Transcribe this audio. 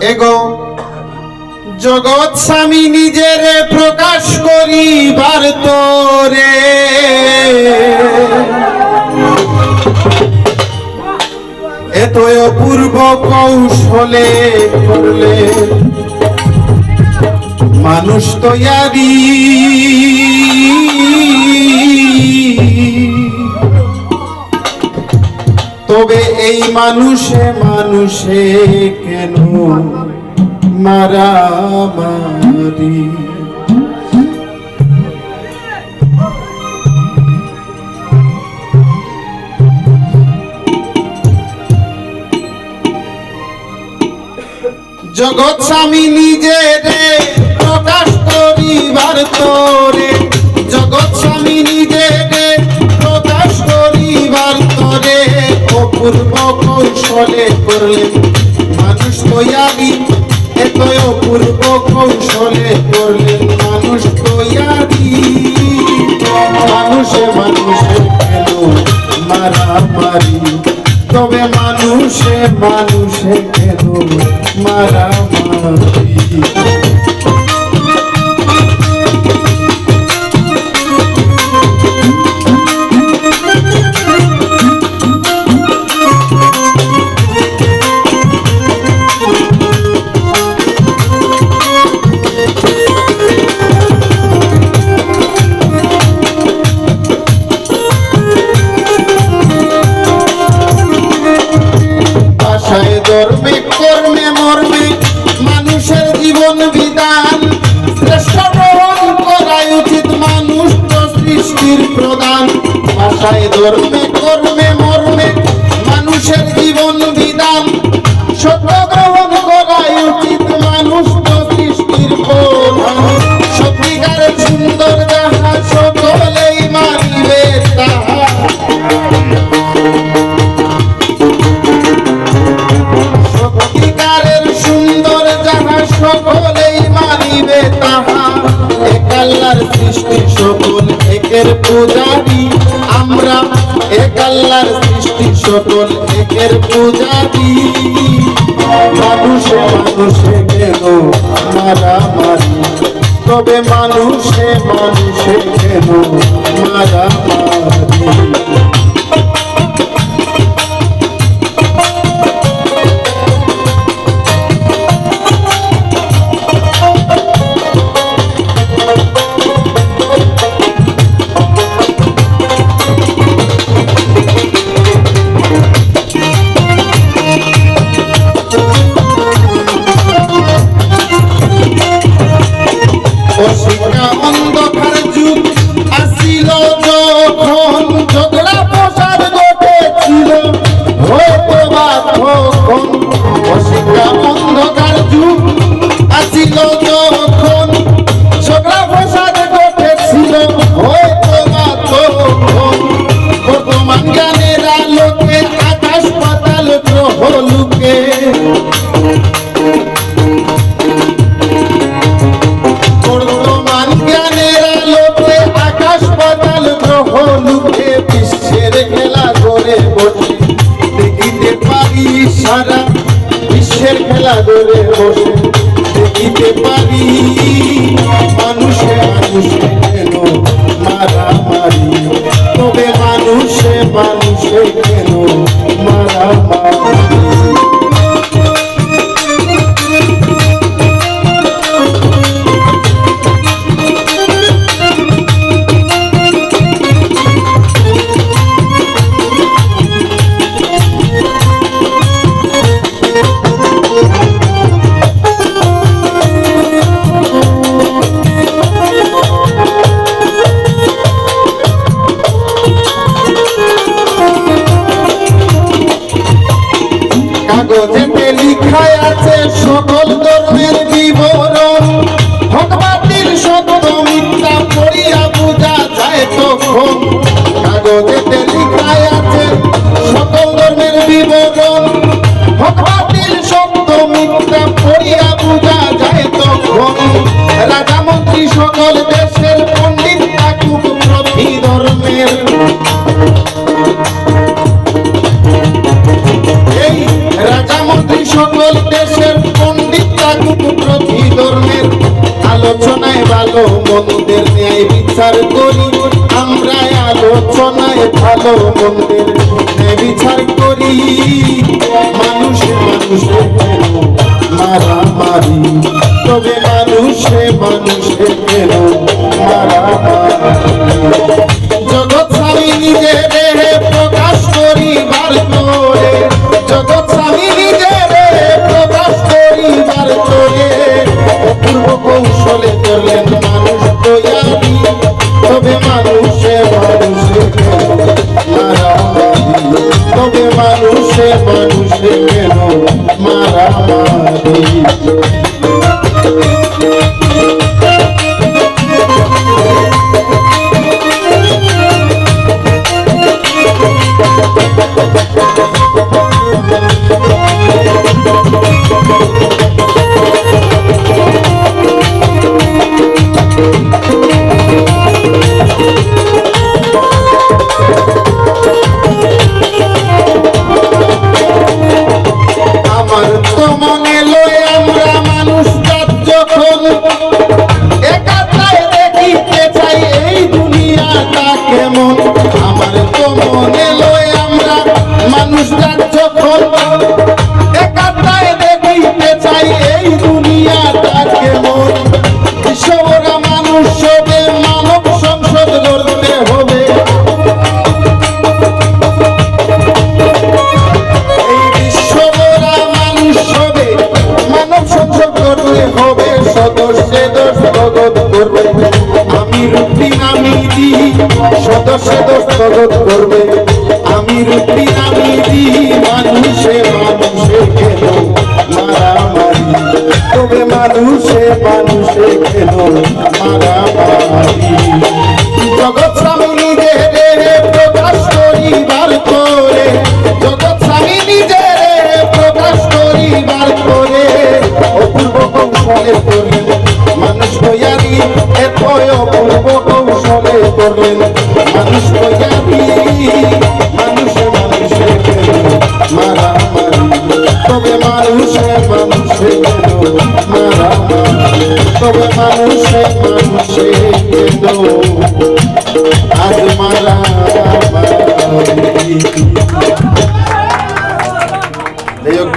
এগো জগৎ স্বামী নিজের প্রকাশ করিবার তোরে। এত অপূর্ব কৌশলে করলে মানুষ তৈয়ারি। তবে এই মানুষে মানুষে কেন মারামারি? জগৎ স্বামী নিজে রে, প্রকাশ করিবার তোরে জগৎ স্বামী নিজে রে অপূর্ব কৌশলে করলে মানুষ তৈয়ারি এত অপূর্ব কৌশলে করলে মানুষ তৈয়ারি মানুষে মানুষে কেন মারামারি। তবে মানুষে মানুষে কেন মারামারি। ভাষায় ধর্মে কর্মে মর্মে মানুষের জীবন বিধান, সত্য করাই উচিত মানুষ তো সৃষ্টির সত্যিকারের সুন্দর যাহা সকলেই মানিবে তাহা সত্যিকারের সুন্দর যাহা সকলেই মানিবে তাহা, এক সৃষ্টি সকল একের পূজারি। এক আল্লাহর সৃষ্টি সকল একের পূজারি। মানুষে মানুষে কেন মারামারি তবে মানুষে মানুষে কেন মারামারি পাতাল গ্রহ লুকে বিশ্বের খেলা করে বসে। দেখিতে পারি সারা বিশ্বের খেলা করে বসে। দেখিতে পারি সকল ধর্মের বিবরণ। ভগবাতির সত্য মিথ্যা পড়িয়া বোঝা যায় তখন। কাগজেতে লিখায় আছে সকল ধর্মের বিবরণ। ভগবাতির সত্য মিথ্যা পড়িয়া বোঝা যায় তখন। রাজা মন্ত্রী সকল দেশের আলোচনায় ভালো মন্দের ন্যায় বিচার করি। আমরা আলোচনায় ভালো মন্দের ন্যায় বিচার করি। মানুষে মানুষে মারামারি? তবে মানুষে মানুষে কেন যখন একাতায় চাই এই দুনিয়াটা কেমন? আমার তো মনে লয় আমরা মানুষ জাত যখন মানুষে মানুষে কেন মারামারি। জগৎ স্বামী নিজে রে প্রকাশ করিবার করে জগৎ স্বামী নিজের প্রকাশ করিবার করে অপূর্ব কৌশলে মানুষে কেন তবে মানুষে মানুষে কেন আজ মারামারি এই হোক